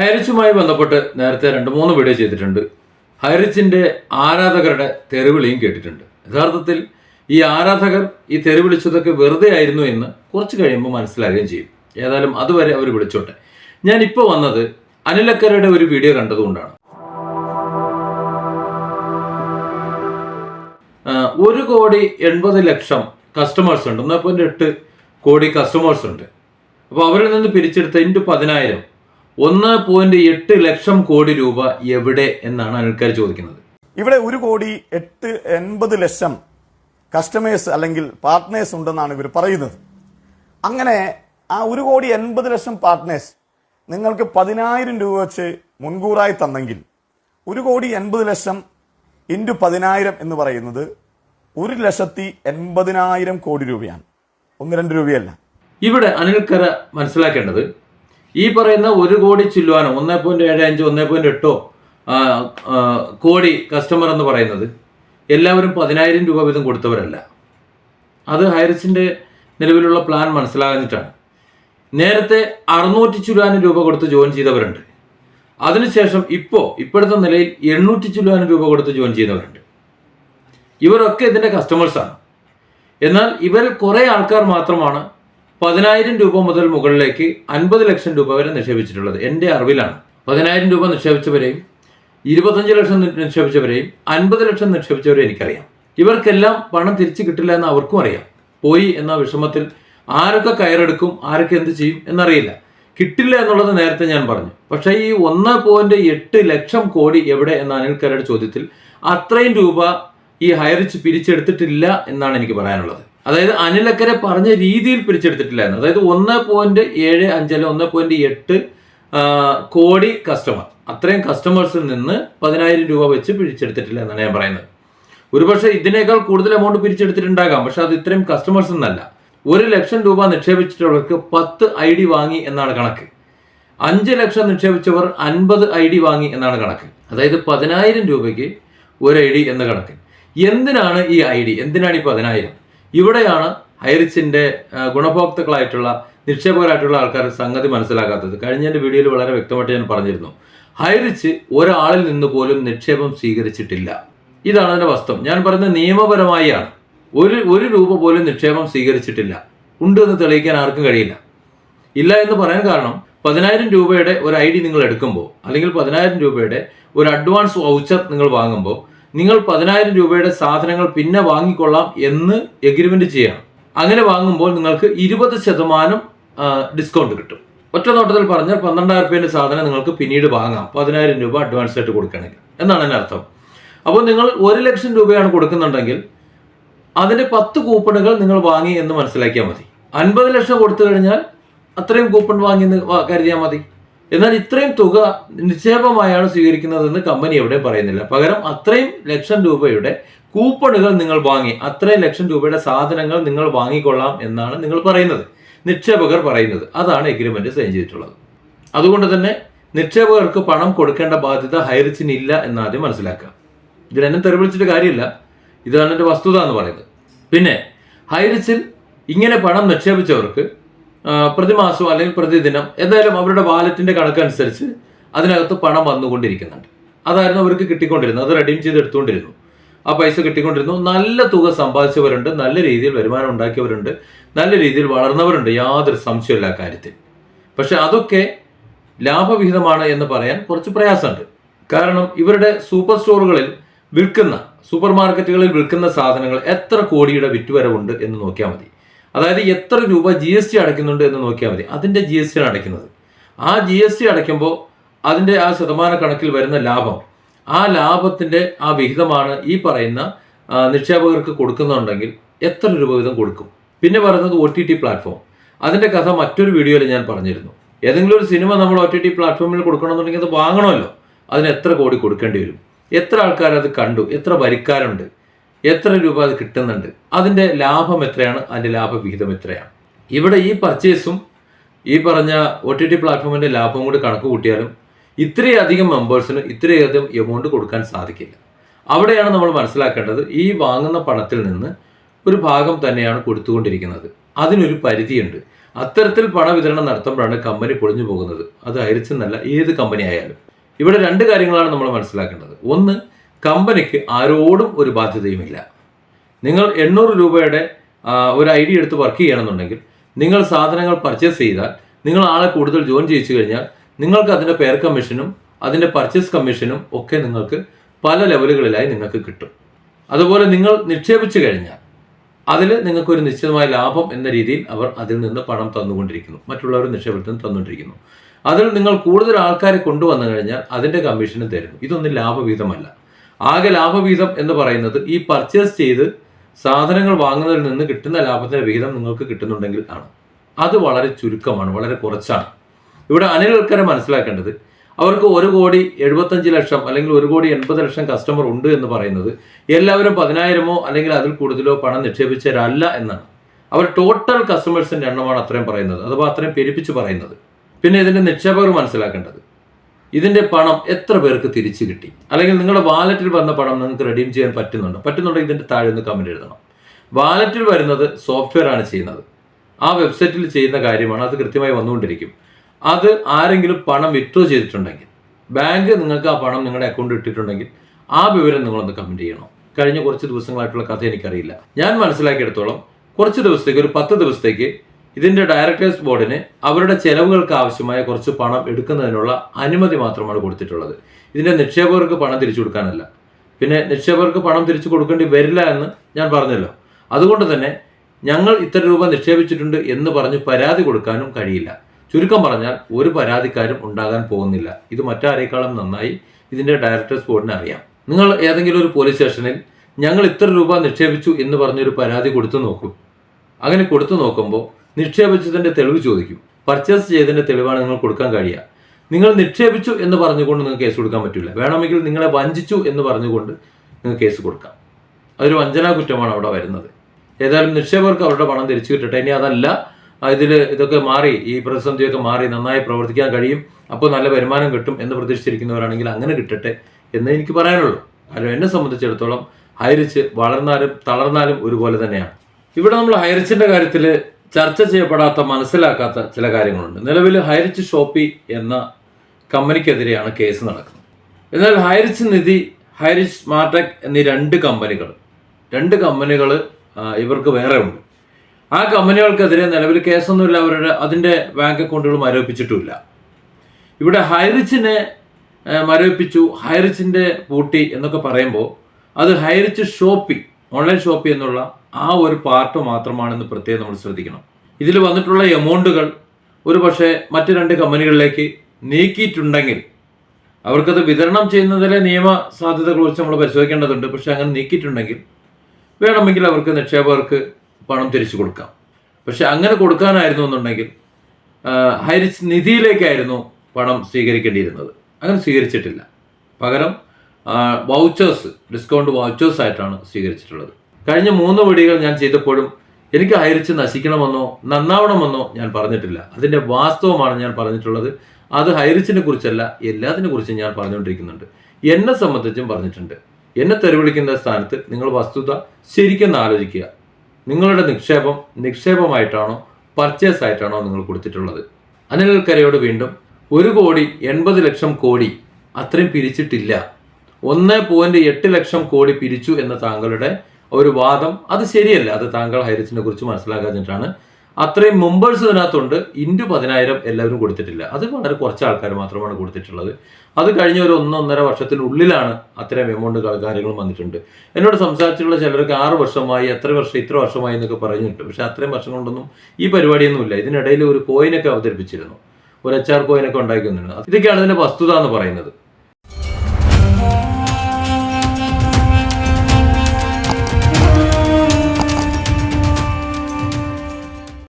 ഹൈറിച്ചുമായി ബന്ധപ്പെട്ട് നേരത്തെ രണ്ട് മൂന്ന് വീഡിയോ ചെയ്തിട്ടുണ്ട്. ഹൈറിച്ചിന്റെ ആരാധകരുടെ തെരുവിളിയും കേട്ടിട്ടുണ്ട്. യഥാർത്ഥത്തിൽ ഈ ആരാധകർ ഈ തെരുവിളിച്ചതൊക്കെ വെറുതെ ആയിരുന്നു എന്ന് കുറച്ച് കഴിയുമ്പോൾ മനസ്സിലാകുകയും ചെയ്യും. ഏതായാലും അതുവരെ അവർ വിളിച്ചോട്ടെ. ഞാൻ ഇപ്പോൾ വന്നത് അനിലക്കരയുടെ ഒരു വീഡിയോ കണ്ടതുകൊണ്ടാണ്. ഒരു കോടി എൺപത് ലക്ഷം കസ്റ്റമേഴ്സ് ഉണ്ട്. ഒന്നേ പോയിന്റ് എട്ട് കോടി കസ്റ്റമേഴ്സ് ഉണ്ട്. അപ്പോൾ അവരിൽ നിന്ന് പിരിച്ചെടുത്ത ഇന്റു പതിനായിരം ഒന്ന് പോയിന്റ് എട്ട് ലക്ഷം കോടി രൂപ എവിടെ എന്നാണ് ആൾക്കാർ ചോദിക്കുന്നത്. ഇവിടെ ഒരു കോടി എട്ട് എൺപത് ലക്ഷം കസ്റ്റമേഴ്സ് അല്ലെങ്കിൽ പാർട്ട്നേഴ്സ് ഉണ്ടെന്നാണ് ഇവർ പറയുന്നത്. അങ്ങനെ ആ ഒരു കോടി എൺപത് ലക്ഷം പാർട്ട്നേഴ്സ് നിങ്ങൾക്ക് പതിനായിരം രൂപ വെച്ച് മുൻകൂറായി തന്നെങ്കിൽ ഒരു കോടി എൺപത് ലക്ഷം ഇന്റു പതിനായിരം എന്ന് പറയുന്നത് ഒരു ലക്ഷത്തി എൺപതിനായിരം കോടി രൂപയാണ്. ഒന്ന് രണ്ട് രൂപയല്ല. ഇവിടെ അനിൽക്കര മനസ്സിലാക്കേണ്ടത് ഈ പറയുന്ന ഒരു കോടി ചില്ലുവാനോ ഒന്നേ പോയിന്റ് ഏഴ് അഞ്ച് ഒന്നേ പോയിന്റ് എട്ടോ കോടി കസ്റ്റമർ എന്ന് പറയുന്നത് എല്ലാവരും പതിനായിരം രൂപ വീതം കൊടുത്തവരല്ല. അത് ഹൈറിസിന്റെ നിലവിലുള്ള പ്ലാൻ മനസ്സിലാകുന്നിട്ടാണ്. നേരത്തെ അറുന്നൂറ്റി ചില്ലുവാനും രൂപ കൊടുത്ത് ജോയിൻ ചെയ്തവരുണ്ട്. അതിനുശേഷം ഇപ്പോൾ ഇപ്പോഴത്തെ നിലയിൽ എണ്ണൂറ്റി ചില്ലുവാനും രൂപ കൊടുത്ത് ജോയിൻ ചെയ്യുന്നവരുണ്ട് ഇവരൊക്കെ ഇതിന്റെ കസ്റ്റമേഴ്സാണ് എന്നാൽ ഇവരിൽ കുറേ ആൾക്കാർ മാത്രമാണ് പതിനായിരം രൂപ മുതൽ മുകളിലേക്ക് അൻപത് ലക്ഷം രൂപ വരെ നിക്ഷേപിച്ചിട്ടുള്ളത് എന്റെ അറിവിലാണ്. പതിനായിരം രൂപ നിക്ഷേപിച്ചവരെയും ഇരുപത്തഞ്ച് ലക്ഷം നിക്ഷേപിച്ചവരെയും അൻപത് ലക്ഷം നിക്ഷേപിച്ചവരെയും എനിക്കറിയാം. ഇവർക്കെല്ലാം പണം തിരിച്ചു കിട്ടില്ല എന്ന് അവർക്കും അറിയാം. പോയി എന്ന വിഷമത്തിൽ ആരൊക്കെ കയറെടുക്കും ആരൊക്കെ എന്ത് ചെയ്യും എന്നറിയില്ല. കിട്ടില്ല എന്നുള്ളത് നേരത്തെ ഞാൻ പറഞ്ഞു. പക്ഷേ ഈ ഒന്ന് പോയിന്റ് എട്ട് ലക്ഷം കോടി എവിടെ എന്ന അനിൽക്കരയുടെ ചോദ്യത്തിൽ അത്രയും രൂപ ഈ ഹൈറിച്ച് പിരിച്ചെടുത്തിട്ടില്ല എന്നാണ് എനിക്ക് പറയാനുള്ളത്. അതായത് അനിലക്കരെ പറഞ്ഞ രീതിയിൽ പിരിച്ചെടുത്തിട്ടില്ലായിരുന്നു അതായത് ഒന്ന് പോയിന്റ് ഏഴ് അഞ്ച് അല്ലെ ഒന്ന് പോയിന്റ് എട്ട് കോടി കസ്റ്റമർ അത്രയും കസ്റ്റമേഴ്സിൽ നിന്ന് പതിനായിരം രൂപ വെച്ച് പിരിച്ചെടുത്തിട്ടില്ല എന്നാണ് ഞാൻ പറയുന്നത്. ഒരുപക്ഷെ ഇതിനേക്കാൾ കൂടുതൽ എമൗണ്ട് പിരിച്ചെടുത്തിട്ടുണ്ടാകാം പക്ഷെ അത് ഇത്രയും കസ്റ്റമേഴ്സ് എന്നല്ല ഒരു ലക്ഷം രൂപ നിക്ഷേപിച്ചിട്ടുള്ളവർക്ക് പത്ത് ഐ ഡി വാങ്ങി എന്നാണ് കണക്ക്. അഞ്ച് ലക്ഷം നിക്ഷേപിച്ചവർ അൻപത് ഐ ഡി വാങ്ങി എന്നാണ് കണക്ക്. അതായത് പതിനായിരം രൂപയ്ക്ക് ഒരു ഐ ഡി എന്ന കണക്ക്. എന്തിനാണ് ഈ ഐ ഡി? എന്തിനാണ് ഈ പതിനായിരം? ഇവിടെയാണ് ഹൈറിച്ചിന്റെ ആ, ഗുണഭോക്താക്കളായിട്ടുള്ള നിക്ഷേപകരായിട്ടുള്ള ആൾക്കാർ സംഗതി മനസ്സിലാക്കാത്തത് കഴിഞ്ഞ എന്റെ വീഡിയോയിൽ വളരെ വ്യക്തമായിട്ട് ഞാൻ പറഞ്ഞിരുന്നു. ഹൈറിച്ച് ഒരാളിൽ നിന്ന് പോലും നിക്ഷേപം സ്വീകരിച്ചിട്ടില്ല. ഇതാണ് അതിന്റെ വസ്തുത ഞാൻ പറയുന്നത് നിയമപരമായാണ്. ഒരു ഒരു രൂപ പോലും നിക്ഷേപം സ്വീകരിച്ചിട്ടില്ല. ഉണ്ട് എന്ന് തെളിയിക്കാൻ ആർക്കും കഴിയില്ല. ഇല്ല എന്ന് പറയാൻ കാരണം പതിനായിരം രൂപയുടെ ഒരു ഐ ഡി നിങ്ങൾ എടുക്കുമ്പോൾ അല്ലെങ്കിൽ പതിനായിരം രൂപയുടെ ഒരു അഡ്വാൻസ് വൗച്ചർ നിങ്ങൾ വാങ്ങുമ്പോൾ നിങ്ങൾ പതിനായിരം രൂപയുടെ സാധനങ്ങൾ പിന്നെ വാങ്ങിക്കൊള്ളാം എന്ന് എഗ്രിമെന്റ് ചെയ്യണം. അങ്ങനെ വാങ്ങുമ്പോൾ നിങ്ങൾക്ക് ഇരുപത് ശതമാനം ഡിസ്കൗണ്ട് കിട്ടും. ഒറ്റ നോട്ടത്തിൽ പറഞ്ഞാൽ പന്ത്രണ്ടായിരം രൂപയുടെ സാധനം നിങ്ങൾക്ക് പിന്നീട് വാങ്ങാം. പതിനായിരം രൂപ അഡ്വാൻസ് ആയിട്ട് കൊടുക്കണമെങ്കിൽ. എന്നാണ് എന്റെ അർത്ഥം. അപ്പോൾ നിങ്ങൾ ഒരു ലക്ഷം രൂപയാണ് കൊടുക്കുന്നുണ്ടെങ്കിൽ അതിന്റെ പത്ത് കൂപ്പണുകൾ നിങ്ങൾ വാങ്ങി എന്ന് മനസ്സിലാക്കിയാൽ മതി. അൻപത് ലക്ഷം കൊടുത്തു കഴിഞ്ഞാൽ അത്രയും കൂപ്പൺ വാങ്ങി കരുതിയാൽ മതി. എന്നാൽ ഇത്രയും തുക നിക്ഷേപമായാണ് സ്വീകരിക്കുന്നതെന്ന് കമ്പനി എവിടെ പറയുന്നില്ല. പകരം അത്രയും ലക്ഷം രൂപയുടെ കൂപ്പണുകൾ നിങ്ങൾ വാങ്ങി അത്രയും ലക്ഷം രൂപയുടെ സാധനങ്ങൾ നിങ്ങൾ വാങ്ങിക്കൊള്ളാം എന്നാണ് നിങ്ങൾ പറയുന്നത്. നിക്ഷേപകർ പറയുന്നത്. അതാണ് എഗ്രിമെന്റ് സൈൻ ചെയ്തിട്ടുള്ളത് അതുകൊണ്ട് തന്നെ നിക്ഷേപകർക്ക് പണം കൊടുക്കേണ്ട ബാധ്യത ഹൈറിച്ചിന് ഇല്ല എന്നാദ്യം മനസ്സിലാക്കാം ഇതിലെന്നെ തെറിവിളിച്ചിട്ട് കാര്യമില്ല. ഇതാണ് എന്റെ വസ്തുത എന്ന് പറയുന്നത്. പിന്നെ ഹൈറിച്ചിൽ ഇങ്ങനെ പണം നിക്ഷേപിച്ചവർക്ക് പ്രതിമാസം അല്ലെങ്കിൽ പ്രതിദിനം എന്തായാലും അവരുടെ വാലറ്റിന്റെ കണക്കനുസരിച്ച് അതിനകത്ത് പണം വന്നുകൊണ്ടിരിക്കുന്നുണ്ട്. അതായിരുന്നു അവർക്ക് കിട്ടിക്കൊണ്ടിരുന്നത്. അത് റെഡീം ചെയ്ത് എടുത്തുകൊണ്ടിരുന്നു. ആ പൈസ കിട്ടിക്കൊണ്ടിരുന്നു. നല്ല തുക സമ്പാദിച്ചവരുണ്ട്. നല്ല രീതിയിൽ വരുമാനം ഉണ്ടാക്കിയവരുണ്ട്. നല്ല രീതിയിൽ വളർന്നവരുണ്ട്. യാതൊരു സംശയമില്ല കാര്യത്തിൽ. പക്ഷെ അതൊക്കെ ലാഭവിഹിതമാണ് എന്ന് പറയാൻ കുറച്ച് പ്രയാസമുണ്ട്. കാരണം ഇവരുടെ സൂപ്പർ സ്റ്റോറുകളിൽ വിൽക്കുന്ന സൂപ്പർ മാർക്കറ്റുകളിൽ വിൽക്കുന്ന സാധനങ്ങൾ എത്ര കോടിയുടെ വിറ്റുവരവുണ്ട് എന്ന് നോക്കിയാൽ മതി. അതായത് എത്ര രൂപ ജി എസ് ടി അടയ്ക്കുന്നുണ്ട് എന്ന് നോക്കിയാൽ മതി. അതിന്റെ ജി എസ് ടി ആണ് അടയ്ക്കുന്നത്. ആ ജി എസ് ടി അടയ്ക്കുമ്പോൾ അതിന്റെ ആ ശതമാന കണക്കിൽ വരുന്ന ലാഭം ആ ലാഭത്തിന്റെ ആ വിഹിതമാണ് ഈ പറയുന്ന നിക്ഷേപകർക്ക് കൊടുക്കുന്നുണ്ടെങ്കിൽ എത്ര രൂപ വീതം കൊടുക്കും. പിന്നെ പറയുന്നത് ഒ ടി ടി പ്ലാറ്റ്ഫോം അതിന്റെ കഥ മറ്റൊരു വീഡിയോയിൽ ഞാൻ പറഞ്ഞിരുന്നു. ഏതെങ്കിലും ഒരു സിനിമ നമ്മൾ ഒ ടി ടി പ്ലാറ്റ്ഫോമിൽ കൊടുക്കണമെന്നുണ്ടെങ്കിൽ അത് വാങ്ങണമല്ലോ. അതിന് എത്ര കോടി കൊടുക്കേണ്ടി വരും? എത്ര ആൾക്കാർ അത് കണ്ടു? എത്ര വരിക്കാരുണ്ട്? എത്ര രൂപ അത് കിട്ടുന്നുണ്ട്? അതിന്റെ ലാഭം എത്രയാണ്? അതിന്റെ ലാഭവിഹിതം എത്രയാണ്? ഇവിടെ ഈ പർച്ചേസും ഈ പറഞ്ഞ ഒ ടി ടി പ്ലാറ്റ്ഫോമിന്റെ ലാഭവും കൂടി കണക്ക് കൂട്ടിയാലും ഇത്രയധികം മെമ്പേഴ്സിന് ഇത്രയധികം എമൗണ്ട് കൊടുക്കാൻ സാധിക്കില്ല. അവിടെയാണ് നമ്മൾ മനസ്സിലാക്കേണ്ടത് ഈ വാങ്ങുന്ന പണത്തിൽ നിന്ന് ഒരു ഭാഗം തന്നെയാണ് കൊടുത്തുകൊണ്ടിരിക്കുന്നത്. അതിനൊരു പരിധിയുണ്ട്. അത്തരത്തിൽ പണവിതരണം നടത്തുമ്പോഴാണ് കമ്പനി പൊളിഞ്ഞു പോകുന്നത്. അത് അരിച്ചെന്നല്ല ഏത് കമ്പനി ആയാലും. ഇവിടെ രണ്ട് കാര്യങ്ങളാണ് നമ്മൾ മനസ്സിലാക്കേണ്ടത്. ഒന്ന് കമ്പനിക്ക് ആരോടും ഒരു ബാധ്യതയുമില്ല. നിങ്ങൾ എണ്ണൂറ് രൂപയുടെ ഒരു ഐ ഡി എടുത്ത് വർക്ക് ചെയ്യണമെന്നുണ്ടെങ്കിൽ നിങ്ങൾ സാധനങ്ങൾ പർച്ചേസ് ചെയ്താൽ നിങ്ങൾ ആളെ കൂടുതൽ ജോയിൻ ചെയ്യിച്ചു കഴിഞ്ഞാൽ നിങ്ങൾക്ക് അതിന്റെ പെയർ കമ്മീഷനും അതിന്റെ പർച്ചേസ് കമ്മീഷനും ഒക്കെ നിങ്ങൾക്ക് പല ലെവലുകളിലായി നിങ്ങൾക്ക് കിട്ടും. അതുപോലെ നിങ്ങൾ നിക്ഷേപിച്ചു കഴിഞ്ഞാൽ അതിൽ നിങ്ങൾക്കൊരു നിശ്ചിതമായ ലാഭം എന്ന രീതിയിൽ അവർ അതിൽ നിന്ന് പണം തന്നുകൊണ്ടിരിക്കുന്നു. മറ്റുള്ളവർ നിക്ഷേപത്തിന് തന്നുകൊണ്ടിരിക്കുന്നു. അതിൽ നിങ്ങൾ കൂടുതൽ ആൾക്കാരെ കൊണ്ടുവന്നു കഴിഞ്ഞാൽ അതിന്റെ കമ്മീഷനും തരുന്നു. ഇതൊന്നും ലാഭവീതമല്ല ആകെ ലാഭവിഹിതം എന്ന് പറയുന്നത് ഈ പർച്ചേസ് ചെയ്ത് സാധനങ്ങൾ വാങ്ങുന്നതിൽ നിന്ന് കിട്ടുന്ന ലാഭത്തിന്റെ വിഹിതം നിങ്ങൾക്ക് കിട്ടുന്നുണ്ടെങ്കിൽ ആണ്. അത് വളരെ ചുരുക്കമാണ് വളരെ കുറച്ചാണ്. ഇവിടെ അനിൽ ആൾക്കാരെ മനസ്സിലാക്കേണ്ടത് അവർക്ക് ഒരു കോടി എഴുപത്തഞ്ച് ലക്ഷം അല്ലെങ്കിൽ ഒരു കോടി എൺപത് ലക്ഷം കസ്റ്റമർ ഉണ്ട് എന്ന് പറയുന്നത് എല്ലാവരും പതിനായിരമോ അല്ലെങ്കിൽ അതിൽ കൂടുതലോ പണം നിക്ഷേപിച്ചവരല്ല എന്നാണ്. അവർ ടോട്ടൽ കസ്റ്റമേഴ്സിന്റെ എണ്ണമാണ് അത്രയും പറയുന്നത് അഥവാ അത്രയും പെരുപ്പിച്ച് പറയുന്നത്. പിന്നെ ഇതിന്റെ നിക്ഷേപകർ മനസ്സിലാക്കേണ്ടത് ഇതിന്റെ പണം എത്ര പേർക്ക് തിരിച്ചു കിട്ടി? അല്ലെങ്കിൽ നിങ്ങളുടെ വാലറ്റിൽ വന്ന പണം നിങ്ങൾക്ക് റെഡീം ചെയ്യാൻ പറ്റുന്നുണ്ടോ? പറ്റുന്നുണ്ടോ ഇതിന്റെ താഴെ ഒന്ന് കമന്റ് എഴുതണം. വാലറ്റിൽ വരുന്നത് സോഫ്റ്റ്വെയർ ആണ് ചെയ്യുന്നത്. ആ വെബ്സൈറ്റിൽ ചെയ്യുന്ന കാര്യമാണ് അത് കൃത്യമായി വന്നുകൊണ്ടിരിക്കും. അത് ആരെങ്കിലും പണം വിത്ഡ്രോ ചെയ്തിട്ടുണ്ടെങ്കിൽ ബാങ്ക് നിങ്ങൾക്ക് ആ പണം നിങ്ങളുടെ അക്കൗണ്ടിൽ ഇട്ടിട്ടുണ്ടെങ്കിൽ ആ വിവരം നിങ്ങളൊന്ന് കമന്റ് ചെയ്യണം. കഴിഞ്ഞ കുറച്ച് ദിവസങ്ങളായിട്ടുള്ള കഥ എനിക്കറിയില്ല. ഞാൻ മനസ്സിലാക്കിയെടുത്തോളം കുറച്ച് ദിവസത്തേക്ക് ഒരു പത്ത് ദിവസത്തേക്ക് ഇതിന്റെ ഡയറക്ടേഴ്സ് ബോർഡിന് അവരുടെ ചെലവുകൾക്ക് ആവശ്യമായ കുറച്ച് പണം എടുക്കുന്നതിനുള്ള അനുമതി മാത്രമാണ് കൊടുത്തിട്ടുള്ളത്. ഇതിന്റെ നിക്ഷേപകർക്ക് പണം തിരിച്ചു കൊടുക്കാനല്ല. പിന്നെ നിക്ഷേപകർക്ക് പണം തിരിച്ചു കൊടുക്കേണ്ടി വരില്ല എന്ന് ഞാൻ പറഞ്ഞല്ലോ. അതുകൊണ്ട് തന്നെ ഞങ്ങൾ ഇത്ര രൂപ നിക്ഷേപിച്ചിട്ടുണ്ട് എന്ന് പറഞ്ഞ് പരാതി കൊടുക്കാനും കഴിയില്ല. ചുരുക്കം പറഞ്ഞാൽ ഒരു പരാതിക്കാരും ഉണ്ടാകാൻ പോകുന്നില്ല. ഇത് മറ്റാരേക്കാളും നന്നായി ഇതിന്റെ ഡയറക്ടേഴ്സ് ബോർഡിന് അറിയാം. നിങ്ങൾ ഏതെങ്കിലും ഒരു പോലീസ് സ്റ്റേഷനിൽ ഞങ്ങൾ ഇത്ര രൂപ നിക്ഷേപിച്ചു എന്ന് പറഞ്ഞൊരു പരാതി കൊടുത്തു നോക്കും. അങ്ങനെ കൊടുത്തു നോക്കുമ്പോൾ നിക്ഷേപിച്ചതിന്റെ തെളിവ് ചോദിക്കും. പർച്ചേസ് ചെയ്തതിന്റെ തെളിവാണ് നിങ്ങൾ കൊടുക്കാൻ കഴിയുക. നിങ്ങൾ നിക്ഷേപിച്ചു എന്ന് പറഞ്ഞുകൊണ്ട് നിങ്ങൾക്ക് കേസ് കൊടുക്കാൻ പറ്റില്ല. വേണമെങ്കിൽ നിങ്ങളെ വഞ്ചിച്ചു എന്ന് പറഞ്ഞുകൊണ്ട് നിങ്ങൾക്ക് കേസ് കൊടുക്കാം. അതൊരു വഞ്ചനാ കുറ്റമാണ് അവിടെ വരുന്നത്. ഏതായാലും നിക്ഷേപകർക്ക് അവരുടെ പണം തിരിച്ചു കിട്ടട്ടെ. ഇനി അതല്ല ഇതിൽ ഇതൊക്കെ മാറി ഈ പ്രതിസന്ധിയൊക്കെ മാറി നന്നായി പ്രവർത്തിക്കാൻ കഴിയും അപ്പോൾ നല്ല വരുമാനം കിട്ടും എന്ന് പ്രതീക്ഷിച്ചിരിക്കുന്നവരാണെങ്കിൽ അങ്ങനെ കിട്ടട്ടെ എന്ന് എനിക്ക് പറയാനുള്ളൂ. കാരണം എന്നെ സംബന്ധിച്ചിടത്തോളം ഹൈറിച്ച് വളർന്നാലും തളർന്നാലും ഒരുപോലെ തന്നെയാണ്. ഇവിടെ നമ്മൾ ഹൈറിച്ചിന്റെ കാര്യത്തിൽ ചർച്ച ചെയ്യപ്പെടാത്ത മനസ്സിലാക്കാത്ത ചില കാര്യങ്ങളുണ്ട്. നിലവിൽ ഹൈറിച്ച് ഷോപ്പി എന്ന കമ്പനിക്കെതിരെയാണ് കേസ് നടക്കുന്നത്. എന്നാൽ ഹൈറിച്ച് നിധി ഹൈറിച്ച് സ്മാർട്ടെക് എന്നീ രണ്ട് കമ്പനികൾ രണ്ട് കമ്പനികൾ ഇവർക്ക് വേറെ ഉണ്ട്. ആ കമ്പനികൾക്കെതിരെ നിലവിൽ കേസൊന്നുമില്ല. അവരുടെ അതിന്റെ ബാങ്ക് അക്കൗണ്ടുകളും ആരോപിച്ചിട്ടുമില്ല. ഇവിടെ ഹൈറിച്ചിനെ മരവിപ്പിച്ചു. ഹൈറിച്ചിന്റെ പൂട്ടി എന്നൊക്കെ പറയുമ്പോൾ അത് ഹൈറിച്ച് ഷോപ്പി ഓൺലൈൻ ഷോപ്പി എന്നുള്ള ആ ഒരു പാർട്ട് മാത്രമാണെന്ന് പ്രത്യേകം നമ്മൾ ശ്രദ്ധിക്കണം. ഇതിൽ വന്നിട്ടുള്ള എമൗണ്ടുകൾ ഒരു പക്ഷേ മറ്റു രണ്ട് കമ്പനികളിലേക്ക് നീക്കിയിട്ടുണ്ടെങ്കിൽ അവർക്കത് വിതരണം ചെയ്യുന്നതിലെ നിയമ സാധ്യതകൾ കുറിച്ച് നമ്മൾ പരിശോധിക്കേണ്ടതുണ്ട്. പക്ഷെ അങ്ങനെ നീക്കിയിട്ടുണ്ടെങ്കിൽ വേണമെങ്കിൽ അവർക്ക് നിക്ഷേപകർക്ക് പണം തിരിച്ചു കൊടുക്കാം. പക്ഷെ അങ്ങനെ കൊടുക്കാനായിരുന്നു എന്നുണ്ടെങ്കിൽ ഹരിച്ച് നിധിയിലേക്കായിരുന്നു പണം സ്വീകരിക്കേണ്ടിയിരുന്നത്. അങ്ങനെ സ്വീകരിച്ചിട്ടില്ല. പകരം വൗച്ചേഴ്സ് ഡിസ്കൗണ്ട് വൗച്ചേഴ്സ് ആയിട്ടാണ് സ്വീകരിച്ചിട്ടുള്ളത്. കഴിഞ്ഞ മൂന്ന് വീഡിയോകൾ ഞാൻ ചെയ്തപ്പോഴും എനിക്ക് ഹൈറിച്ച് നശിക്കണമെന്നോ നന്നാവണമെന്നോ ഞാൻ പറഞ്ഞിട്ടില്ല. അതിന്റെ വാസ്തവമാണ് ഞാൻ പറഞ്ഞിട്ടുള്ളത്. അത് ഹൈറിച്ചിനെ കുറിച്ചല്ല എല്ലാത്തിനെ കുറിച്ചും ഞാൻ പറഞ്ഞുകൊണ്ടിരിക്കുന്നുണ്ട്. എന്നെ സംബന്ധിച്ചും പറഞ്ഞിട്ടുണ്ട്. എന്നെ തെരുവിളിക്കുന്ന സ്ഥാനത്ത് നിങ്ങൾ വസ്തുത ശരിക്കും ആലോചിക്കുക. നിങ്ങളുടെ നിക്ഷേപം നിക്ഷേപമായിട്ടാണോ പർച്ചേസ് ആയിട്ടാണോ നിങ്ങൾ കൊടുത്തിട്ടുള്ളത്. അനിൽക്കരയോട് വീണ്ടും ഒരു കോടി എൺപത് ലക്ഷം കോടി അത്രയും പിരിച്ചിട്ടില്ല. ഒന്ന് പോയിന്റ് എട്ട് ലക്ഷം കോടി പിരിച്ചു എന്ന താങ്കളുടെ ഒരു വാദം. അത് ശരിയല്ല. അത് താങ്കൾ ഹൈറിച്ചിനെ കുറിച്ച് മനസ്സിലാക്കാഞ്ഞിട്ടാണ്. അത്രയും മുമ്പേഴ്സ് ഇതിനകത്തുണ്ട്. ഇന്റു പതിനായിരം എല്ലാവരും കൊടുത്തിട്ടില്ല. അത് വളരെ കുറച്ച് ആൾക്കാർ മാത്രമാണ് കൊടുത്തിട്ടുള്ളത്. അത് കഴിഞ്ഞ ഒരു ഒന്നൊന്നര വർഷത്തിനുള്ളിലാണ് അത്രയും എമൗണ്ട് കാര്യങ്ങളും വന്നിട്ടുണ്ട്. എന്നോട് സംസാരിച്ചിട്ടുള്ള ചിലർക്ക് ആറ് വർഷമായി എത്ര വർഷം ഇത്ര വർഷമായി എന്നൊക്കെ പറഞ്ഞിട്ടുണ്ട്. പക്ഷെ അത്രയും വർഷം കൊണ്ടൊന്നും ഈ പരിപാടിയൊന്നുമില്ല. ഇതിനിടയിൽ ഒരു കോയിനൊക്കെ അവതരിപ്പിച്ചിരുന്നു. ഒരു എച്ച് ആർ കോയിനൊക്കെ ഉണ്ടാക്കുന്നുണ്ട് ഇതൊക്കെയാണ് ഇതിന്റെ വസ്തുത എന്ന് പറയുന്നത്.